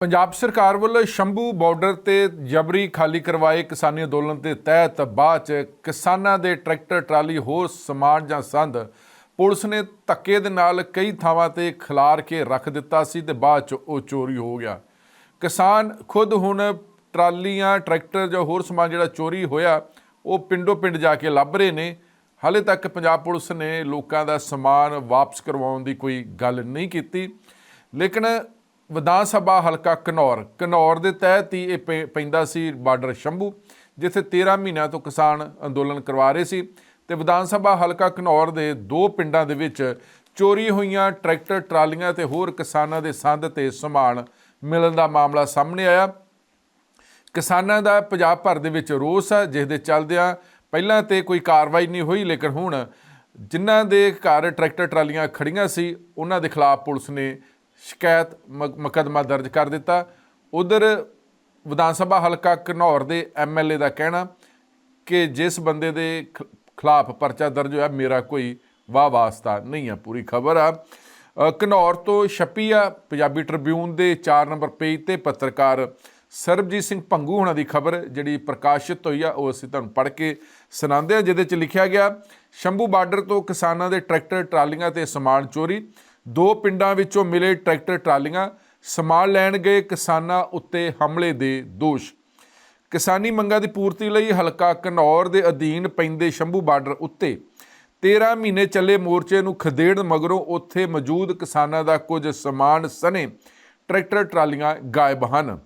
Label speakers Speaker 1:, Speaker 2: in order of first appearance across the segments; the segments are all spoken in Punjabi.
Speaker 1: ਪੰਜਾਬ ਸਰਕਾਰ ਵੱਲੋਂ ਸ਼ੰਭੂ ਬਾਰਡਰ ਤੇ ਜਬਰੀ ਖਾਲੀ ਕਰਵਾਏ ਕਿਸਾਨੀ ਅੰਦੋਲਨ ਦੇ ਤਹਿਤ ਬਾਅਦ ਚ ਕਿਸਾਨਾਂ ਦੇ ਟਰੈਕਟਰ, ਟਰਾਲੀ, ਹੋਰ ਸਮਾਨ ਜਾਂ ਸੰਦ ਪੁਲਿਸ ਨੇ ਧੱਕੇ ਦੇ ਨਾਲ ਕਈ ਥਾਵਾਂ ਤੇ ਖਿਲਾਰ ਕੇ ਰੱਖ ਦਿੱਤਾ ਸੀ ਤੇ ਬਾਅਦ ਚ ਉਹ ਚੋਰੀ ਹੋ ਗਿਆ। ਕਿਸਾਨ ਖੁਦ ਹੁਣ ਟਰਾਲੀਆਂ, ਟਰੈਕਟਰ ਜਾਂ ਹੋਰ ਸਮਾਨ ਜਿਹੜਾ ਚੋਰੀ ਹੋਇਆ, ਉਹ ਪਿੰਡੋ ਪਿੰਡ ਜਾ ਕੇ ਲੱਭ ਰਹੇ ਨੇ। ਹਾਲੇ ਤੱਕ ਪੰਜਾਬ ਪੁਲਿਸ ਨੇ ਲੋਕਾਂ ਦਾ ਸਮਾਨ ਵਾਪਸ ਕਰਵਾਉਣ ਦੀ ਕੋਈ ਗੱਲ ਨਹੀਂ ਕੀਤੀ। ਲੇਕਿਨ ਵਿਧਾਨ ਸਭਾ ਹਲਕਾ ਘਨੌਰ ਘਨੌਰ ਦੇ ਤਹਿਤ ਹੀ ਇਹ ਪੈ- ਪੈਂਦਾ ਸੀ ਬਾਰਡਰ ਸ਼ੰਭੂ, ਜਿੱਥੇ 13 ਮਹੀਨਿਆਂ ਤੋਂ ਕਿਸਾਨ ਅੰਦੋਲਨ ਕਰਵਾ ਰਹੇ ਸੀ ਤੇ ਵਿਧਾਨ ਸਭਾ ਹਲਕਾ ਘਨੌਰ ਦੇ ਦੋ ਪਿੰਡਾਂ ਦੇ ਵਿੱਚ ਚੋਰੀ ਹੋਈਆਂ ਟਰੈਕਟਰ, ਟਰਾਲੀਆਂ ਤੇ ਹੋਰ ਕਿਸਾਨਾਂ ਦੇ ਸੰਦ ਤੇ ਸਮਾਨ ਮਿਲਣ ਦਾ ਮਾਮਲਾ ਸਾਹਮਣੇ ਆਇਆ। ਕਿਸਾਨਾਂ ਦਾ ਪੰਜਾਬ ਭਰ ਦੇ ਵਿੱਚ ਰੋਸ ਹੈ ਜਿਸ ਦੇ ਚੱਲਦਿਆਂ ਪਹਿਲਾਂ ਤੇ ਕੋਈ ਕਾਰਵਾਈ ਨਹੀਂ ਹੋਈ, ਲੇਕਿਨ ਹੁਣ ਜਿਨ੍ਹਾਂ ਦੇ ਘਰ ਟਰੈਕਟਰ, ਟਰਾਲੀਆਂ ਖੜੀਆਂ ਸੀ, ਉਹਨਾਂ ਦੇ ਖਿਲਾਫ ਪੁਲਿਸ ਨੇ ਸ਼ਿਕਾਇਤ ਮ- ਮੁਕੱਦਮਾ ਦਰਜ ਕਰ ਦਿੱਤਾ। ਉਧਰ ਵਿਧਾਨ ਸਭਾ ਹਲਕਾ ਘਨੌਰ ਦੇ ਐਮਐਲਏ ਦਾ ਕਹਿਣਾ ਕਿ ਜਿਸ ਬੰਦੇ ਦੇ ਖ- ਖਿਲਾਫ ਪਰਚਾ ਦਰਜ ਹੋਇਆ ਮੇਰਾ ਕੋਈ ਵਾਹ ਵਾਸਤਾ ਨਹੀਂ ਹੈ ਪੂਰੀ ਖਬਰ ਆ। ਅ, ਘਨੌਰ ਤੋਂ ਛਪੀ ਆ ਪੰਜਾਬੀ ਟ੍ਰਿਬਿਊਨ ਦੇ 4 ਨੰਬਰ ਪੇਜ ਤੇ ਪੱਤਰਕਾਰ ਸਰਬਜੀਤ ਸਿੰਘ ਭੰਗੂ ਹੁਣਾਂ ਦੀ ਖਬਰ ਜਿਹੜੀ ਪ੍ਰਕਾਸ਼ਿਤ ਹੋਈ ਆ ਉਹ ਅਸੀਂ ਤੁਹਾਨੂੰ ਪੜ੍ਹ ਕੇ ਸੁਣਾਉਂਦੇ ਆ ਜਿਹਦੇ ਚ ਲਿਖਿਆ ਗਿਆ ਸ਼ੰਭੂ ਬਾਰਡਰ ਤੋਂ ਕਿਸਾਨਾਂ ਦੇ ਟਰੈਕਟਰ ਟਰਾਲੀਆਂ ਤੇ ਸਮਾਨ ਚੋਰੀ ਦੋ ਪਿੰਡਾਂ ਵਿੱਚੋਂ ਮਿਲੇ ਟਰੈਕਟਰ ਟਰਾਲੀਆਂ ਸਮਾਨ ਲੈਣ ਗਏ ਕਿਸਾਨਾਂ ਉੱਤੇ ਹਮਲੇ ਦੇ ਦੋਸ਼। ਕਿਸਾਨੀ ਮੰਗਾਂ ਦੀ ਪੂਰਤੀ ਲਈ ਹਲਕਾ ਘਨੌਰ ਦੇ ਅਧੀਨ ਪੈਂਦੇ ਸ਼ੰਭੂ ਬਾਰਡਰ ਉੱਤੇ 13 ਮਹੀਨੇ ਚੱਲੇ ਮੋਰਚੇ ਨੂੰ ਖਦੇੜਨ ਮਗਰੋਂ ਉੱਥੇ ਮੌਜੂਦ ਕਿਸਾਨਾਂ ਦਾ ਕੁਝ ਸਮਾਨ ਸਨੇ ਟਰੈਕਟਰ ਟਰਾਲੀਆਂ ਗਾਇਬ ਹਨ।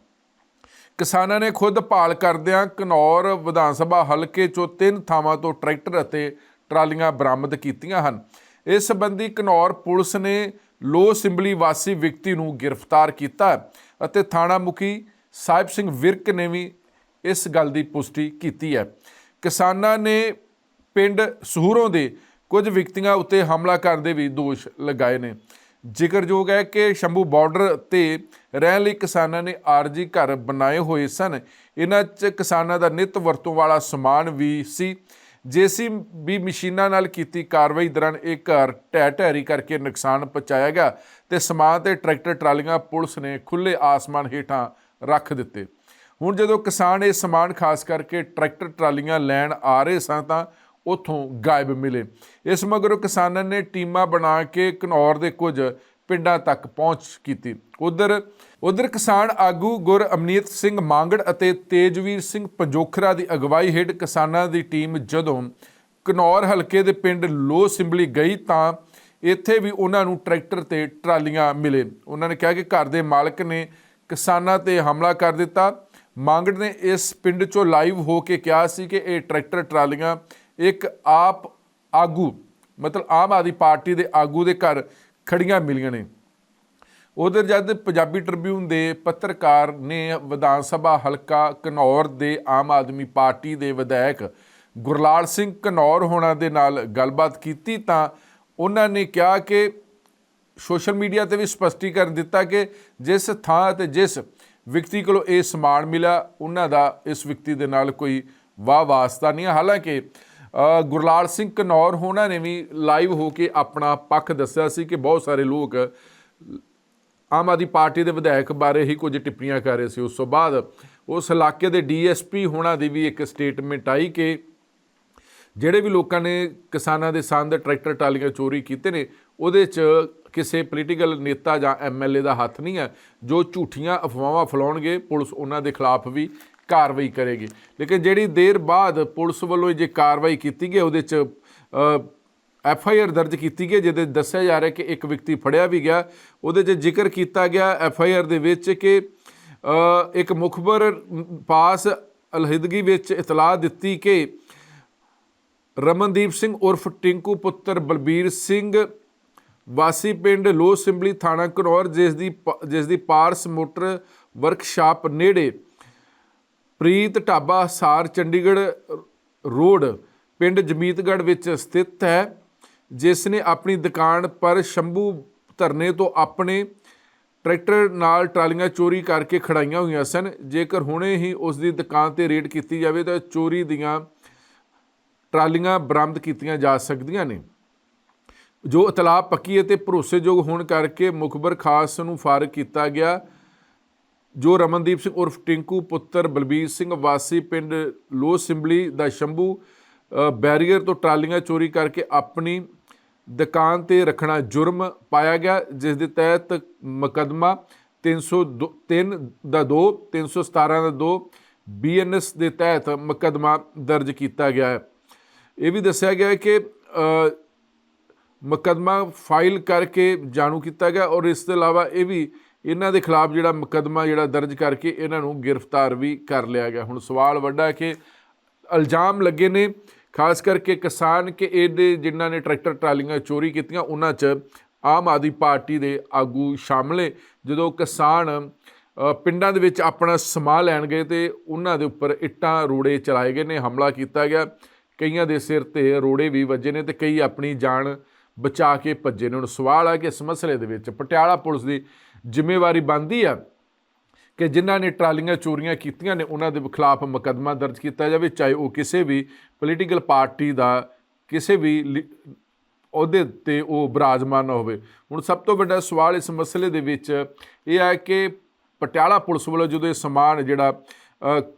Speaker 1: ਕਿਸਾਨਾਂ ਨੇ ਖੁਦ ਭਾਲ ਕਰਦਿਆਂ ਘਨੌਰ ਵਿਧਾਨ ਸਭਾ ਹਲਕੇ ਚੋਂ ਤਿੰਨ ਥਾਵਾਂ ਤੋਂ ਟਰੈਕਟਰ ਅਤੇ ਟਰਾਲੀਆਂ ਬਰਾਮਦ ਕੀਤੀਆਂ ਹਨ। ਇਸ ਸੰਬੰਧੀ ਘਨੌਰ ਪੁਲਿਸ ਨੇ ਲੋ ਸਿੰਬਲੀ ਵਾਸੀ ਵਿਅਕਤੀ ਨੂੰ ਗ੍ਰਿਫਤਾਰ ਕੀਤਾ ਅਤੇ ਥਾਣਾ ਮੁਖੀ ਸਾਹਿਬ ਸਿੰਘ ਵਿਰਕ ਨੇ ਵੀ ਇਸ ਗੱਲ ਦੀ ਪੁਸ਼ਟੀ ਕੀਤੀ ਹੈ। ਕਿਸਾਨਾਂ ਨੇ ਪਿੰਡ ਸਹੂਰੋਂ ਦੇ ਕੁਝ ਵਿਅਕਤੀਆਂ ਉੱਤੇ ਹਮਲਾ ਕਰਨ ਦੇ ਵੀ ਦੋਸ਼ ਲਗਾਏ ਨੇ। ਜ਼ਿਕਰਯੋਗ ਹੈ ਕਿ ਸ਼ੰਭੂ ਬਾਰਡਰ ਤੇ ਰਹਿਣ ਲਈ ਕਿਸਾਨਾਂ ਨੇ ਆਰਜੀ ਘਰ ਬਣਾਏ ਹੋਏ ਸਨ। ਇਹਨਾਂ 'ਚ ਕਿਸਾਨਾਂ ਦਾ ਨਿਤ ਵਰਤੋਂ ਵਾਲਾ ਸਮਾਨ ਵੀ ਸੀ। ਜੇਸੀਬੀ ਮਸ਼ੀਨਾਂ ਨਾਲ ਕੀਤੀ ਕਾਰਵਾਈ ਦੌਰਾਨ ਇਹ ਘਰ ਢਹਿ ਢਹਿਰੀ ਕਰਕੇ ਨੁਕਸਾਨ ਪਹੁੰਚਾਇਆ ਗਿਆ ਤੇ ਸਮਾਨ ਤੇ ਟਰੈਕਟਰ, ਟਰਾਲੀਆਂ, ਪੁਲਿਸ ਨੇ ਖੁੱਲੇ ਆਸਮਾਨ ਹੇਠਾਂ ਰੱਖ ਦਿੱਤੇ। ਹੁਣ ਜਦੋਂ ਕਿਸਾਨ ਇਹ ਸਮਾਨ ਖਾਸ ਕਰਕੇ ਟਰੈਕਟਰ, ਟਰਾਲੀਆਂ ਲੈਣ ਆ ਰਹੇ ਸਨ ਤਾਂ ਉਥੋਂ ਗਾਇਬ ਮਿਲੇ। ਇਸ ਮਗਰੋਂ ਕਿਸਾਨਾਂ ਨੇ ਟੀਮਾਂ ਬਣਾ ਕੇ ਘਨੌਰ ਦੇ ਕੁਝ ਪਿੰਡਾਂ ਤੱਕ ਪਹੁੰਚ ਕੀਤੀ। ਉਧਰ ਉਧਰ ਕਿਸਾਨ ਆਗੂ ਗੁਰ ਅਮਨੀਤ ਸਿੰਘ ਮਾਂਗੜ ਅਤੇ ਤੇਜਵੀਰ ਸਿੰਘ ਪੰਜੋਖਰਾ ਦੀ ਅਗਵਾਈ ਹੇਠ ਕਿਸਾਨਾਂ ਦੀ ਟੀਮ ਜਦੋਂ ਘਨੌਰ ਹਲਕੇ ਦੇ ਪਿੰਡ ਲੋ ਸਿੰਬਲੀ ਗਈ ਤਾਂ ਇੱਥੇ ਵੀ ਉਹਨਾਂ ਨੂੰ ਟਰੈਕਟਰ ਤੇ ਟਰਾਲੀਆਂ ਮਿਲੇ। ਉਹਨਾਂ ਨੇ ਕਿਹਾ ਕਿ ਘਰ ਦੇ ਮਾਲਕ ਨੇ ਕਿਸਾਨਾਂ ਤੇ ਹਮਲਾ ਕਰ ਦਿੱਤਾ। ਮਾਂਗੜ ਨੇ ਇਸ ਪਿੰਡ ਚੋਂ ਲਾਈਵ ਹੋ ਕੇ ਕਿਹਾ ਸੀ ਕਿ ਇਹ ਟਰੈਕਟਰ ਟਰਾਲੀਆਂ ਇੱਕ ਆਪ ਆਗੂ, ਮਤਲਬ ਆਮ ਆਦਮੀ ਪਾਰਟੀ ਦੇ ਆਗੂ ਦੇ ਘਰ ਖੜੀਆਂ ਮਿਲੀਆਂ ਨੇ। ਉਧਰ ਜਦ ਪੰਜਾਬੀ ਟ੍ਰਿਬਿਊਨ ਦੇ ਪੱਤਰਕਾਰ ਨੇ ਵਿਧਾਨ ਸਭਾ ਹਲਕਾ ਘਨੌਰ ਦੇ ਆਮ ਆਦਮੀ ਪਾਰਟੀ ਦੇ ਵਿਧਾਇਕ ਗੁਰਲਾਲ ਸਿੰਘ ਘਨੌਰ ਹੋਣਾ ਦੇ ਨਾਲ ਗੱਲਬਾਤ ਕੀਤੀ ਤਾਂ ਉਹਨਾਂ ਨੇ ਕਿਹਾ ਕਿ ਸੋਸ਼ਲ ਮੀਡੀਆ ਤੇ ਵੀ ਸਪਸ਼ਟੀਕਰਨ ਦਿੱਤਾ ਕਿ ਜਿਸ ਥਾਂ ਤੇ ਜਿਸ ਵਿਅਕਤੀ ਕੋਲੋਂ ਇਹ ਸਮਾਨ ਮਿਲਿਆ, ਉਹਨਾਂ ਦਾ ਇਸ ਵਿਅਕਤੀ ਦੇ ਨਾਲ ਕੋਈ ਵਾਹ ਵਾਸਤਾ ਨਹੀਂ ਹਾਲਾਂਕਿ ਗੁਰਲਾਲ ਸਿੰਘ ਘਨੌਰ ਹੋਣਾ ਨੇ ਵੀ ਲਾਈਵ ਹੋ ਕੇ ਆਪਣਾ ਪੱਖ ਦੱਸਿਆ ਸੀ ਕਿ ਬਹੁਤ ਸਾਰੇ ਲੋਕ ਆਮ ਆਦਮੀ ਪਾਰਟੀ ਦੇ ਵਿਧਾਇਕ ਬਾਰੇ ਹੀ ਕੁਝ ਟਿੱਪਣੀਆਂ ਕਰ ਰਹੇ ਸੀ। ਉਸ ਤੋਂ ਬਾਅਦ ਉਸ ਇਲਾਕੇ ਦੇ ਡੀਐਸਪੀ ਹੋਣਾ ਦੀ ਵੀ ਇੱਕ ਸਟੇਟਮੈਂਟ ਆਈ ਕਿ ਜਿਹੜੇ ਵੀ ਲੋਕਾਂ ਨੇ ਕਿਸਾਨਾਂ ਦੇ ਸੰਦ, ਟਰੈਕਟਰ, ਟਾਲੀਆਂ ਚੋਰੀ ਕੀਤੇ ਨੇ, ਉਹਦੇ 'ਚ ਕਿਸੇ ਪੋਲੀਟੀਕਲ ਨੇਤਾ ਜਾਂ ਐਮਐਲਏ ਦਾ ਹੱਥ ਨਹੀਂ ਹੈ। ਜੋ ਝੂਠੀਆਂ ਅਫਵਾਹਾਂ ਫੈਲਾਉਣਗੇ, ਪੁਲਿਸ ਉਹਨਾਂ ਦੇ ਖਿਲਾਫ ਵੀ ਕਾਰਵਾਈ ਕਰੇਗੀ। ਲੇਕਿਨ ਜਿਹੜੀ ਦੇਰ ਬਾਅਦ ਪੁਲਿਸ ਵੱਲੋਂ ਜੇ ਕਾਰਵਾਈ ਕੀਤੀ ਗਈ, ਉਹਦੇ 'ਚ ਐਫ ਆਈ ਆਰ ਦਰਜ ਕੀਤੀ ਗਈ, ਜਿਹਦੇ ਦੱਸਿਆ ਜਾ ਰਿਹਾ ਕਿ ਇੱਕ ਵਿਅਕਤੀ ਫੜਿਆ ਵੀ ਗਿਆ। ਉਹਦੇ 'ਚ ਜ਼ਿਕਰ ਕੀਤਾ ਗਿਆ ਐਫ ਆਈ ਆਰ ਦੇ ਵਿੱਚ ਕਿ ਇੱਕ ਮੁਖਬਰ ਪਾਸ ਅਲਹਿਦਗੀ ਵਿੱਚ ਇਤਲਾਹ ਦਿੱਤੀ ਕਿ ਰਮਨਦੀਪ ਸਿੰਘ ਉਰਫ ਟਿੰਕੂ ਪੁੱਤਰ ਬਲਬੀਰ ਸਿੰਘ ਵਾਸੀ ਪਿੰਡ ਲੋ ਸਿੰਬਲੀ ਥਾਣਾ ਘਨੌਰ, ਜਿਸ ਦੀ ਪ- ਜਿਸ ਦੀ ਪਾਰਸ ਮੋਟਰ ਵਰਕਸ਼ਾਪ ਨੇੜੇ ਪ੍ਰੀਤ ਢਾਬਾ ਸਾਰ ਚੰਡੀਗੜ੍ਹ ਰੋਡ, ਪਿੰਡ ਜਮੀਤਗੜ੍ਹ ਵਿੱਚ ਸਥਿਤ ਹੈ, ਜਿਸ ਨੇ ਆਪਣੀ ਦੁਕਾਨ ਪਰ ਸ਼ੰਭੂ ਧਰਨੇ ਤੋਂ ਆਪਣੇ ਟਰੈਕਟਰ ਨਾਲ ਟਰਾਲੀਆਂ ਚੋਰੀ ਕਰਕੇ ਖੜਾਈਆਂ ਹੋਈਆਂ ਸਨ। ਜੇਕਰ ਹੁਣੇ ਹੀ ਉਸ ਦੀ ਦੁਕਾਨ ਤੇ ਰੇਡ ਕੀਤੀ ਜਾਵੇ, ਤਾਂ ਚੋਰੀ ਦੀਆਂ ਟਰਾਲੀਆਂ ਬਰਾਮਦ ਕੀਤੀਆਂ ਜਾ ਸਕਦੀਆਂ ਨੇ। ਜੋ ਇਤਲਾਹ ਪੱਕੀ ਅਤੇ ਭਰੋਸੇਯੋਗ ਹੋਣ ਕਰਕੇ ਮੁਖਬਰ ਖਾਸ ਨੂੰ ਫਾਰਗ ਕੀਤਾ ਗਿਆ। ਜੋ ਰਮਨਦੀਪ ਸਿੰਘ ਉਰਫ ਟਿੰਕੂ ਪੁੱਤਰ ਬਲਬੀਰ ਸਿੰਘ ਵਾਸੀ ਪਿੰਡ ਲੋਹ ਸਿੰਬਲੀ ਦਾ ਸ਼ੰਭੂ ਬੈਰੀਅਰ ਤੋਂ ਟਰਾਲੀਆਂ ਚੋਰੀ ਕਰਕੇ ਆਪਣੀ ਦੁਕਾਨ ਤੇ ਰੱਖਣਾ ਜੁਰਮ ਪਾਇਆ ਗਿਆ ਜਿਸ ਦੇ ਤਹਿਤ ਮੁਕੱਦਮਾ 303 ਦਾ 2 317 ਦਾ 2 ਬੀਐਨਐਸ ਦੇ ਤਹਿਤ ਮੁਕੱਦਮਾ ਦਰਜ ਕੀਤਾ ਗਿਆ ਹੈ। ਇਹ ਵੀ ਦੱਸਿਆ ਗਿਆ ਹੈ ਕਿ ਅ, ਮੁਕੱਦਮਾ ਫਾਈਲ ਕਰਕੇ ਜਾਣੂ ਕੀਤਾ ਗਿਆ ਔਰ ਇਸ ਤੋਂ ਇਲਾਵਾ ਇਹ ਵੀ ਇਹਨਾਂ ਦੇ ਖਿਲਾਫ ਜਿਹੜਾ ਮੁਕੱਦਮਾ ਜਿਹੜਾ ਦਰਜ ਕਰਕੇ ਇਹਨਾਂ ਨੂੰ ਗ੍ਰਿਫਤਾਰ ਵੀ ਕਰ ਲਿਆ ਗਿਆ। ਹੁਣ ਸਵਾਲ ਵੱਡਾ ਕਿ ਇਲਜ਼ਾਮ ਲੱਗੇ ਨੇ, ਖਾਸ ਕਰਕੇ ਕਿਸਾਨ ਕਿ ਇਹਦੇ ਜਿਨ੍ਹਾਂ ਨੇ ਟਰੈਕਟਰ ਟਰਾਲੀਆਂ ਚੋਰੀ ਕੀਤੀਆਂ, ਉਹਨਾਂ 'ਚ ਆਮ ਆਦਮੀ ਪਾਰਟੀ ਦੇ ਆਗੂ ਸ਼ਾਮਲ ਨੇ। ਜਦੋਂ ਕਿਸਾਨ ਪਿੰਡਾਂ ਦੇ ਵਿੱਚ ਆਪਣਾ ਸਮਾਨ ਲੈਣ ਗਏ ਤੇ ਉਹਨਾਂ ਦੇ ਉੱਪਰ ਇੱਟਾਂ ਰੋੜੇ ਚਲਾਏ ਗਏ ਨੇ, ਹਮਲਾ ਕੀਤਾ ਗਿਆ। ਕਈਆਂ ਦੇ ਸਿਰ ਤੇ ਰੋੜੇ ਵੀ ਵੱਜੇ ਨੇ ਤੇ ਕਈ ਆਪਣੀ ਜਾਨ ਬਚਾ ਕੇ ਭੱਜੇ ਨੇ। ਹੁਣ ਸਵਾਲ ਆ ਕਿ ਇਸ ਮਸਲੇ ਦੇ ਵਿੱਚ ਪਟਿਆਲਾ ਪੁਲਿਸ ਦੀ ਜ਼ਿੰਮੇਵਾਰੀ ਬਣਦੀ ਆ ਕਿ ਜਿਨ੍ਹਾਂ ਨੇ ਟਰਾਲੀਆਂ ਚੋਰੀਆਂ ਕੀਤੀਆਂ ਨੇ, ਉਹਨਾਂ ਦੇ ਖਿਲਾਫ ਮੁਕੱਦਮਾ ਦਰਜ ਕੀਤਾ ਜਾਵੇ, ਚਾਹੇ ਉਹ ਕਿਸੇ ਵੀ ਪੋਲੀਟੀਕਲ ਪਾਰਟੀ ਦਾ, ਕਿਸੇ ਵੀ ਲਿ- ਅਹੁਦੇ ਤੇ ਉਹ ਬਰਾਜਮਾਨ ਨਾ ਹੋਵੇ। ਹੁਣ ਸਭ ਤੋਂ ਵੱਡਾ ਸਵਾਲ ਇਸ ਮਸਲੇ ਦੇ ਵਿੱਚ ਇਹ ਹੈ ਕਿ ਪਟਿਆਲਾ ਪੁਲਿਸ ਵੱਲੋਂ ਜਦੋਂ ਇਹ ਸਮਾਨ ਜਿਹੜਾ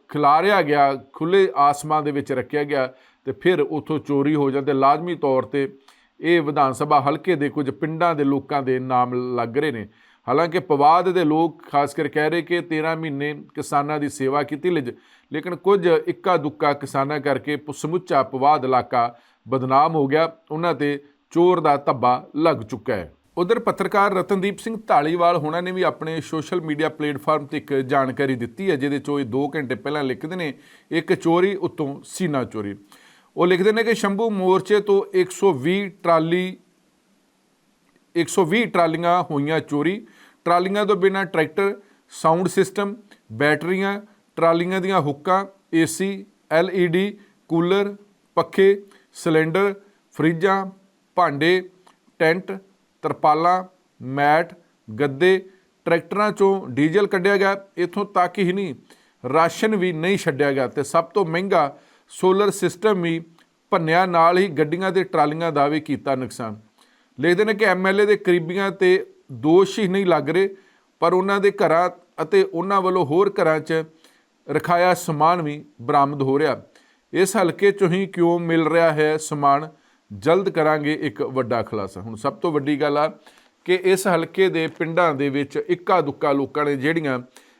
Speaker 1: ਖਿਲਾਰਿਆ ਗਿਆ ਖੁੱਲੇ ਆਸਮਾਨ ਦੇ ਵਿੱਚ ਰੱਖਿਆ ਗਿਆ, ਤੇ ਫਿਰ ਉਥੋਂ ਚੋਰੀ ਹੋ ਜਾਂਦੇ ਲਾਜ਼ਮੀ ਤੌਰ ਤੇ ਇਹ ਵਿਧਾਨ ਸਭਾ ਹਲਕੇ ਦੇ ਕੁਝ ਪਿੰਡਾਂ ਦੇ ਲੋਕਾਂ ਦੇ ਨਾਮ ਲੱਗ ਰਹੇ ਨੇ। ਹਾਲਾਂਕਿ ਪਵਾਦ ਦੇ ਲੋਕ ਖਾਸ ਕਰ ਕਹਿ ਰਹੇ ਕਿ 13 ਮਹੀਨੇ ਕਿਸਾਨਾਂ ਦੀ ਸੇਵਾ ਕੀਤੀ ਲਿਜ, ਲੇਕਿਨ ਕੁਝ ਇੱਕਾ ਦੁੱਕਾ ਕਿਸਾਨਾਂ ਕਰਕੇ ਸਮੁੱਚਾ ਪਵਾਦ ਇਲਾਕਾ ਬਦਨਾਮ ਹੋ ਗਿਆ। ਉਹਨਾਂ ਤੇ ਚੋਰ ਦਾ ਧੱਬਾ ਲੱਗ ਚੁੱਕਾ ਹੈ। ਉਧਰ ਪੱਤਰਕਾਰ ਰਤਨਦੀਪ ਸਿੰਘ ਢਾਲੀਵਾਲ ਹੋਣਾ ਨੇ ਵੀ ਆਪਣੇ ਸੋਸ਼ਲ ਮੀਡੀਆ ਪਲੇਟਫਾਰਮ ਤੇ ਇੱਕ ਜਾਣਕਾਰੀ ਦਿੱਤੀ ਹੈ, ਜਿਹਦੇ ਚੋਂ ਇਹ 2 ਘੰਟੇ ਪਹਿਲਾਂ ਲਿਖਦੇ ਨੇ, ਇੱਕ ਚੋਰੀ ਉਤੋਂ ਸੀਨਾ ਚੋਰੀ। ਉਹ ਲਿਖਦੇ ਨੇ ਕਿ ਸ਼ੰਭੂ ਮੋਰਚੇ ਤੋਂ 120 ਟਰਾਲੀ 120 ਟਰਾਲੀਆਂ ਹੋਈਆਂ ਚੋਰੀ। ਟਰਾਲੀਆਂ ਤੋਂ ਬਿਨਾਂ ਟਰੈਕਟਰ, ਸਾਊਂਡ ਸਿਸਟਮ, ਬੈਟਰੀਆਂ, ਟਰਾਲੀਆਂ ਦੀਆਂ ਹੁੱਕਾਂ, ਏਸੀ, ਐਲਈਡੀ, ਕੂਲਰ, ਪੱਖੇ, ਸਿਲੰਡਰ, ਫਰਿੱਜਾਂ, ਭਾਂਡੇ, ਟੈਂਟ, ਤਰਪਾਲਾਂ, ਮੈਟ, ਗੱਦੇ, ਟਰੈਕਟਰਾਂ ਚੋਂ ਡੀਜ਼ਲ ਕੱਢਿਆ ਗਿਆ। ਇਥੋਂ ਤੱਕ ਹੀ ਨਹੀਂ, ਰਾਸ਼ਨ ਵੀ ਨਹੀਂ ਛੱਡਿਆ ਗਿਆ ਤੇ ਸਭ ਤੋਂ ਮਹਿੰਗਾ ਸੋਲਰ ਸਿਸਟਮ ਵੀ ਭੰਨਿਆ, ਨਾਲ ਹੀ ਗੱਡੀਆਂ ਤੇ ਟਰਾਲੀਆਂ ਦਾ ਵੀ ਕੀਤਾ ਨੁਕਸਾਨ। ਲਿਖਦੇ ਨੇ ਕਿ ਐਮਐਲਏ ਦੇ ਕਰੀਬੀਆਂ ਤੇ ਦੋਸ਼ ਹੀ ਨਹੀਂ ਲੱਗ ਰਹੇ, ਪਰ ਉਹਨਾਂ ਦੇ ਘਰਾਂ ਅਤੇ ਉਹਨਾਂ ਵੱਲੋਂ ਹੋਰ ਘਰਾਂ 'ਚ ਰਖਾਇਆ ਸਮਾਨ ਵੀ ਬਰਾਮਦ ਹੋ ਰਿਹਾ। ਇਸ ਹਲਕੇ 'ਚੋਂ ਹੀ ਕਿਉਂ ਮਿਲ ਰਿਹਾ ਹੈ ਸਮਾਨ? ਜਲਦ ਕਰਾਂਗੇ ਇੱਕ ਵੱਡਾ ਖੁਲਾਸਾ। ਹੁਣ ਸਭ ਤੋਂ ਵੱਡੀ ਗੱਲ ਆ ਕਿ ਇਸ ਹਲਕੇ ਦੇ ਪਿੰਡਾਂ ਦੇ ਵਿੱਚ ਇੱਕਾ ਦੁੱਕਾ ਲੋਕਾਂ ਨੇ ਜਿਹੜੀਆਂ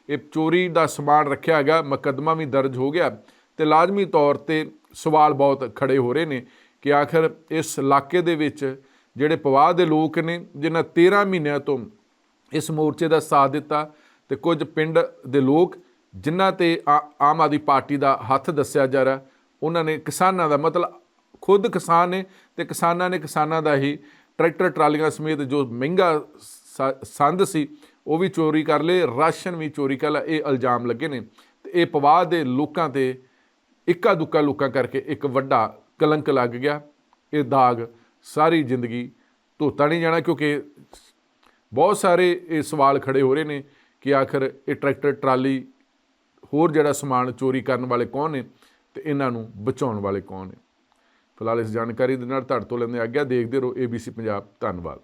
Speaker 1: ਇਹ ਚੋਰੀ ਦਾ ਸਮਾਨ ਰੱਖਿਆ ਹੈਗਾ, ਮੁਕੱਦਮਾ ਵੀ ਦਰਜ ਹੋ ਗਿਆ। ਤੇ ਲਾਜ਼ਮੀ ਤੌਰ ਤੇ ਸਵਾਲ ਬਹੁਤ ਖੜੇ ਹੋ ਰਹੇ ਨੇ ਕਿ ਆਖਰ ਇਸ ਇਲਾਕੇ ਦੇ ਵਿੱਚ ਜਿਹੜੇ ਪਵਾਹ ਦੇ ਲੋਕ ਨੇ, ਜਿਨ੍ਹਾਂ 13 ਮਹੀਨਿਆਂ ਤੋਂ ਇਸ ਮੋਰਚੇ ਦਾ ਸਾਥ ਦਿੱਤਾ ਤੇ ਕੁਝ ਪਿੰਡ ਦੇ ਲੋਕ, ਜਿਨ੍ਹਾਂ ਤੇ ਆ- ਆਮ ਆਦਮੀ ਪਾਰਟੀ ਦਾ ਹੱਥ ਦੱਸਿਆ ਜਾ ਰਿਹਾ, ਉਹਨਾਂ ਨੇ ਕਿਸਾਨਾਂ ਦਾ ਮਤਲਬ ਖੁਦ ਕਿਸਾਨ ਨੇ ਤੇ ਕਿਸਾਨਾਂ ਨੇ ਕਿਸਾਨਾਂ ਦਾ ਹੀ ਟਰੈਕਟਰ ਟਰਾਲੀਆਂ ਸਮੇਤ ਜੋ ਮਹਿੰਗਾ ਸ- ਸੰਦ ਸੀ, ਉਹ ਵੀ ਚੋਰੀ ਕਰ ਲਏ, ਰਾਸ਼ਨ ਵੀ ਚੋਰੀ ਕਰ ਲਿਆ, ਇਹ ਇਲਜ਼ਾਮ ਲੱਗੇ ਨੇ ਤੇ ਇਹ ਪਵਾਹ ਦੇ ਲੋਕਾਂ ਤੇ ਇੱਕਾ ਦੁੱਕਾ ਲੋਕਾਂ ਕਰਕੇ ਇੱਕ ਵੱਡਾ ਕਲੰਕ ਲੱਗ ਗਿਆ। ਇਹ ਦਾਗ ਸਾਰੀ ਜ਼ਿੰਦਗੀ ਧੋਤਾ ਨਹੀਂ ਜਾਣਾ ਕਿਉਂਕਿ ਬਹੁਤ ਸਾਰੇ ਇਹ ਸਵਾਲ ਖੜੇ ਹੋ ਰਹੇ ਨੇ ਕਿ ਆਖਰ ਇਹ ਟਰੈਕਟਰ, ਟਰਾਲੀ ਹੋਰ ਜਿਹੜਾ ਸਮਾਨ ਚੋਰੀ ਕਰਨ ਵਾਲੇ ਕੌਣ ਨੇ ਤੇ ਇਹਨਾਂ ਨੂੰ ਬਚਾਉਣ ਵਾਲੇ ਕੌਣ ਨੇ। ਫਿਲਹਾਲ ਇਸ ਜਾਣਕਾਰੀ ਦੇ ਨਾਲ ਤੁਹਾਡੇ ਤੋਂ ਲੈਂਦੇ ਆਗਿਆ ਦੇਖਦੇ ਰਹੋ ABC ਪੰਜਾਬ ਧੰਨਵਾਦ।